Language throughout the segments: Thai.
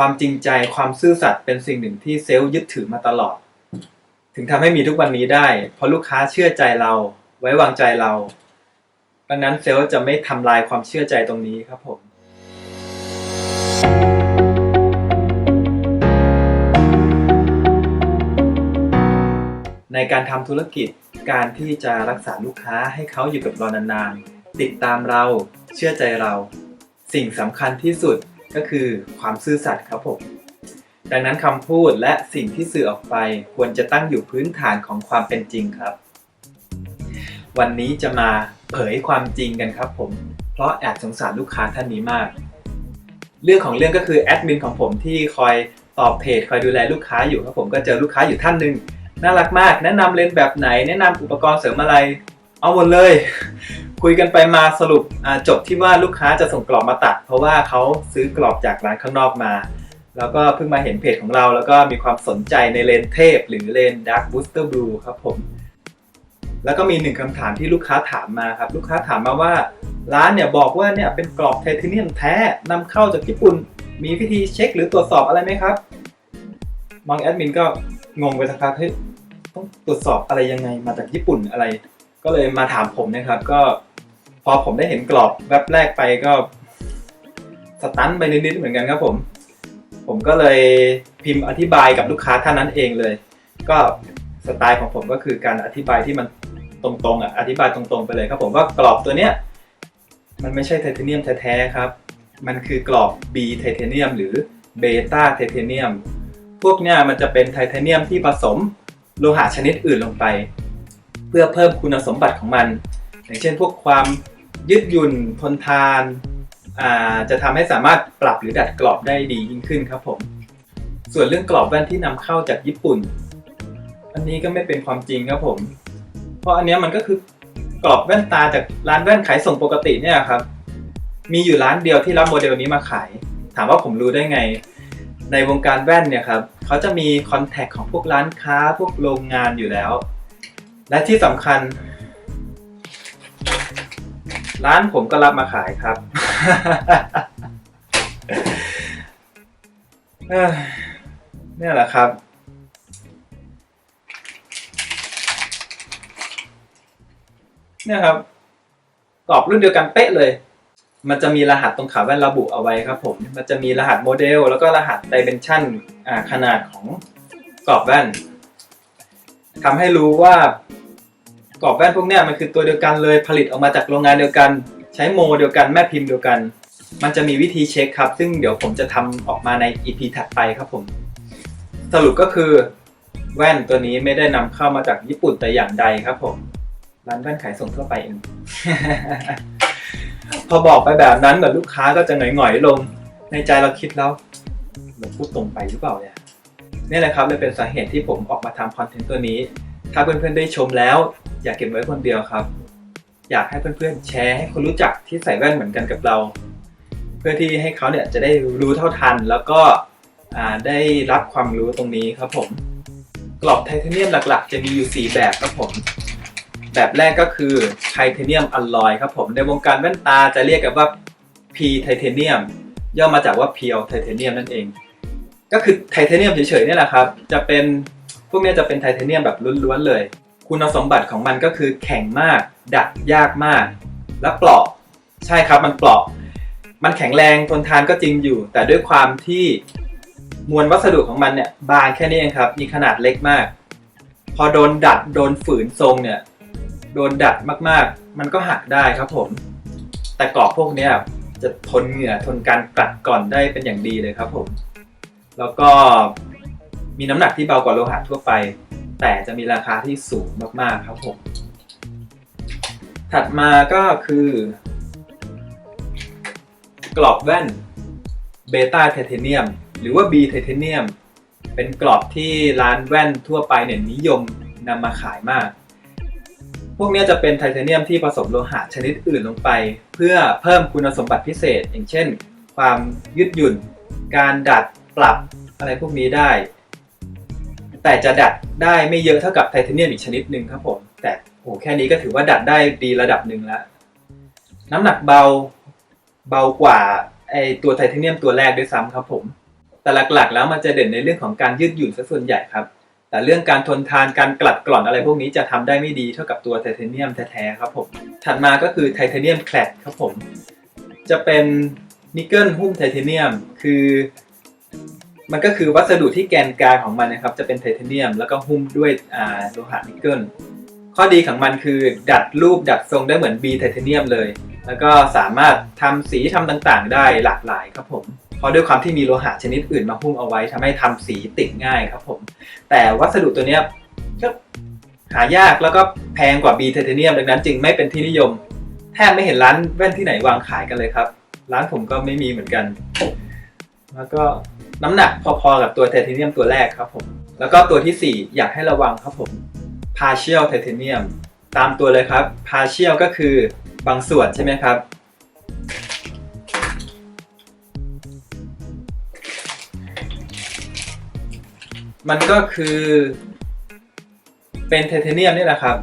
ความจริงใจความซื่อสัตย์เป็นสิ่งหนึ่งที่เซลล์ยึดถือมาตลอด ถึงทำให้มีทุกวันนี้ได้ เพราะลูกค้าเชื่อใจเรา ไว้วางใจเรา ดังนั้นเซลล์จะไม่ทำลายความเชื่อใจตรงนี้ครับผมในการทำธุรกิจการที่จะรักษาลูกค้าให้เขาอยู่กับเรานานๆ ติดตามเราเชื่อใจเรา สิ่งสำคัญที่สุด ก็คือความซื่อสัตย์ครับผม ดังนั้นคำพูดและสิ่งที่สื่อออกไปควรจะตั้งอยู่พื้นฐานของความเป็นจริงครับ วันนี้จะมาเผยความจริงกันครับผม เพราะแอบสงสารลูกค้าท่านนี้มาก เรื่องของเรื่องก็คือแอดมินของผมที่คอยตอบเพจคอยดูแลลูกค้าอยู่ครับผมก็เจอลูกค้าอยู่ท่านหนึ่งน่ารักมาก แนะนำเลนส์แบบไหน แนะนำอุปกรณ์เสริมอะไร เอาหมดเลย คุยกันไปมาสรุปจบที่ว่าลูกค้าจะส่งกรอบมาตัด เพราะว่าเขาซื้อกรอบจากร้านข้างนอกมา แล้วก็เพิ่งมาเห็นเพจของเรา แล้วก็มีความสนใจในเลนเทพ หรือเลนส์ Dark Booster Blue ครับผม แล้วก็มีหนึ่งคำถามที่ลูกค้าถามมาครับ ลูกค้าถามมาว่า ร้านเนี่ยบอกว่าเนี่ยเป็นกรอบไทเทเนียมแท้นำเข้าจากญี่ปุ่น มีวิธีเช็คหรือตรวจสอบอะไรไหมครับบางแอดมินก็งงไปสักพักเฮ้ยต้องตรวจสอบอะไรยังไงมาจากญี่ปุ่นอะไร ก็เลยมาถามผมนะครับ ก็พอผมได้เห็นกรอบแว็บแรกไปก็สตันไปนิดๆเหมือนกันครับผม ผมก็เลยพิมพ์อธิบายกับลูกค้าท่านนั้นเองเลย ก็สไตล์ของผมก็คือการอธิบายที่มันตรงๆอะอธิบายตรงๆไปเลยครับผมว่ากรอบตัวเนี้ยมันไม่ใช่ไทเทเนียมแท้ๆครับ มันคือกรอบ B ไทเทเนียมหรือเบต้าไทเทเนียมพวกเนี้ยมันจะเป็นไทเทเนียมที่ผสมโลหะชนิดอื่นลงไป พื่อเพิ่มคุณสมบัติของมัน อย่างเช่นพวกความยืดหยุ่นทนทานาจะทำให้สามารถปรับหรือดัดกรอบได้ดียิ่งขึ้นครับผม ส่วนเรื่องกรอบแว่นที่นำเข้าจากญี่ปุ่น อันนี้ก็ไม่เป็นความจริงครับผม เพราะอันนี้มันก็คือกรอบแว่นตาจากร้านแว่นขายส่งปกติเนี่ยครับ มีอยู่ร้านเดียวที่รับโมเดลนี้มาขาย ถามว่าผมรู้ได้ไง ในวงการแว่นเนี่ยครับเขาจะมีคอนแทคของพวกร้านค้าพวกโรงงานอยู่แล้ว และที่สำคัญ ร้านผมก็รับมาขายครับ เนี่ยแหละครับ เนี่ยครับกรอบรุ่นเดียวกันเป๊ะเลย มันจะมีรหัสตรงขาแว่นระบุเอาไว้ครับผม มันจะมีรหัสโมเดล แล้วก็รหัสดิเมนชันอ่าขนาดของกรอบแว่น ทำให้รู้ว่ากรอบแว่นพวกนี้มันคือตัวเดียวกันเลยผลิตออกมาจากโรงงานเดียวกัน ใช้โมเดียวกันแม่พิมพ์เดียวกัน มันจะมีวิธีเช็คครับ ซึ่งเดี๋ยวผมจะทำออกมาใน EP ถัดไปครับผมสรุปก็คือแว่นตัวนี้ไม่ได้นำเข้ามาจากญี่ปุ่นแต่อย่างใดครับผมร้านแว่นขายส่งทั่วไปเองพอบอกไปแบบนั้นแบบลูกค้าก็จะหงอยๆลง ในใจเราคิดแล้วเราพูดตรงไปหรือเปล่าเนี่ย นี่แหละครับเลยเป็นสาเหตุที่ผมออกมาทำคอนเทนต์ตัวนี้ ถ้าเพื่อนๆได้ชมแล้ว อย่าเก็บไว้คนเดียวครับ อยากให้เพื่อนๆแชร์ให้คนรู้จักที่ใส่แว่นเหมือนกันกับเรา เพื่อที่ให้เขาเนี่ยจะได้รู้เท่าทัน แล้วก็ได้รับความรู้ตรงนี้ครับผมกรอบไทเทเนียมหลักๆ จะมีอยู่ 4 แบบครับผม แบบแรกก็คือไทเทเนียมอลลอยครับผม ในวงการแว่นตาจะเรียกกันว่า P ไทเทเนียมย่อมาจากว่าเพียวไทเทเนียมนั่นเอง ก็คือไทเทเนียมเฉยๆนี่แหละครับ จะเป็นพวกนี้จะเป็นไทเทเนียมแบบล้วนๆเลย คุณสมบัติของมันก็คือแข็งมาก ดัดยากมาก และเปราะใช่ครับมันเปราะ มันแข็งแรงทนทานก็จริงอยู่ แต่ด้วยความที่มวลวัสดุของมันเนี่ยบางแค่นี้เองครับ มีขนาดเล็กมาก พอโดนดัดโดนฝืนทรงเนี่ยโดนดัดมากๆ มันก็หักได้ครับผม แต่กรอบพวกนี้จะทนเหงื่อทนการกัดก่อนได้เป็นอย่างดีเลยครับผม แล้วก็มีน้ำหนักที่เบากว่าโลหะทั่วไป แต่จะมีราคาที่สูงมากๆครับผม ถัดมาก็คือ กรอบแว่นเบต้าไทเทเนียมหรือว่า B ไทเทเนียมเป็นกรอบที่ร้านแว่นทั่วไปเนี่ยนิยมนำมาขายมาก พวกนี้จะเป็นไทเทเนียมที่ผสมโลหะชนิดอื่นลงไป เพื่อเพิ่มคุณสมบัติพิเศษ อย่างเช่น ความยืดหยุ่น การดัด ปรับอะไรพวกนี้ได้ แต่จะดัดได้ไม่เยอะเท่ากับไทเทเนียมอีกชนิดหนึ่งครับผม แต่โอ้แค่นี้ก็ถือว่าดัดได้ดีระดับหนึ่งแล้ว น้ำหนักเบาเบากว่าไอตัวไทเทเนียมตัวแรกด้วยซ้ำครับผม แต่หลักๆ แล้วมันจะเด่นในเรื่องของการยืดหยุ่นซะส่วนใหญ่ครับ แต่เรื่องการทนทานการกลัดกร่อนอะไรพวกนี้จะทำได้ไม่ดีเท่ากับตัวไทเทเนียมแท้ๆครับผม ถัดมาก็คือไทเทเนียมแคลดครับผม จะเป็นนิกเกิลหุ้มไทเทเนียม คือ มันก็คือวัสดุที่แกนกลางของมันนะครับจะเป็นไทเทเนียม แล้วก็หุ้มด้วยโลหะนิกเกิลข้อดีของมันคือดัดรูปดัดทรงได้เหมือน B ไทเทเนียมเลย แล้วก็สามารถทำสีทำต่างๆ ได้หลากหลายครับผมเพราะด้วยความที่มีโลหะชนิดอื่นมาหุ้มเอาไว้ทำให้ทำสีติดง่ายครับผม แต่วัสดุตัวเนี้ยก็หายากแล้วก็แพงกว่า B ไทเทเนียมดังนั้นจึงไม่เป็นที่นิยม แทบไม่เห็นร้านแว่นที่ไหนวางขายกันเลยครับ ร้านผมก็ไม่มีเหมือนกัน แล้วก็ น้ำหนักพอๆกับตัวไทเทเนียมตัวแรกครับผม แล้วก็ตัวทีสี่ 4 อยากให้ระวังครับผม partial titanium ตามตัวเลยครับ partial ก็คือบางส่วนใช่ไหมครับ มันก็คือเป็นไทเทเนียมนี่แหละครับ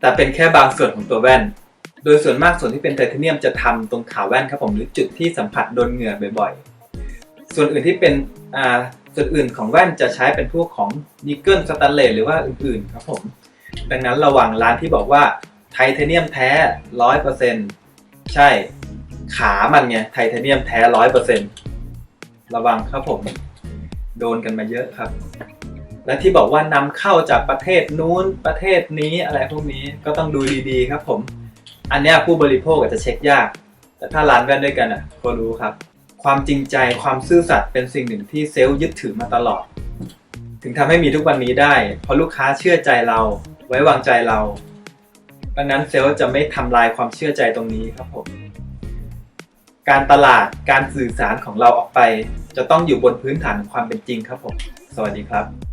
แต่เป็นแค่บางส่วนของตัวแว่น โดยส่วนมากส่วนที่เป็นไทเทเนียมจะทำตรงขาแว่นครับผมหรือจุดที่สัมผัสโดนเหงื่อบ่อยๆ ส่วนอื่นที่เป็นอ่าส่วนอื่นของแว่นจะใช้เป็นพวกของนิกเกิลสแตนเลสหรือว่าอื่นๆครับผม ดังนั้นระวังร้านที่บอกว่าไทเทเนียมแท้ร้อยเปอร์เซ็นใช่ขามันไงไทเทเนียมแท้ร้อยเปอร์เซ็นระวังครับผม โดนกันมาเยอะครับ และที่บอกว่านำเข้าจากประเทศนู้นประเทศนี้อะไรพวกนี้ก็ต้องดูดีๆครับผม อันนี้ผู้บริโภคอาจจะเช็คยาก แต่ถ้าร้านแว่นด้วยกันอะก็รู้ครับ ความจริงใจความซื่อสัตย์เป็นสิ่งหนึ่งที่เซลล์ยึดถือมาตลอด ถึงทำให้มีทุกวันนี้ได้ เพราะลูกค้าเชื่อใจเรา ไว้วางใจเราดังนั้นเซลล์จะไม่ทำลายความเชื่อใจตรงนี้ครับผมการตลาดการสื่อสารของเราออกไป จะต้องอยู่บนพื้นฐานความเป็นจริงครับผม สวัสดีครับ